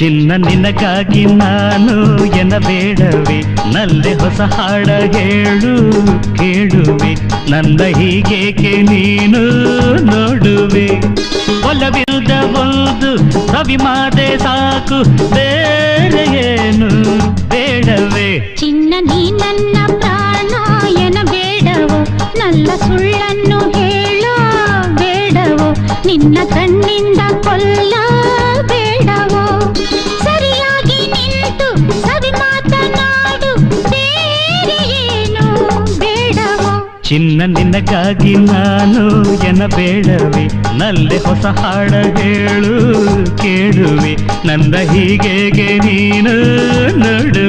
ಚಿನ್ನ ನಿನಗಾಗಿ ನಾನು ಎನ್ನಬೇಡವೆ. ನಲ್ಲೆ ಹೊಸ ಹಾಡ ಹೇಳು, ಕೇಳುವೆ. ನನ್ನ ಹೀಗೇಕೆ ನೀನು ನೋಡುವೆ. ಒಲವಿಲ್ಲದ ಒಂದು ಸವಿಮಾದೆ ಸಾಕು, ಬೇರೆ ಏನು ಬೇಡವೆ. ಚಿನ್ನ ನೀ ನನ್ನ ಪ್ರಾಣ ಎನ್ನಬೇಡವೋ ನಲ್ಲ ಸುಳ್ಳನ್ನು ಹೇಳೋ ಬೇಡವೋ. ನಿನ್ನ ಕಣ್ಣಿಂದ ಕೊಲ್ಲ ಚಿನ್ನ ನಿನಗಾಗಿ ನಾನು ಎನ್ನಬೇಡವೆ ನಲ್ಲೆ ಹೊಸ ಹಾಡ ಹೇಳು ಕೇಳುವೆ. ನಂದ ಹೀಗೆಗೆ ನೀನು ನೋಡು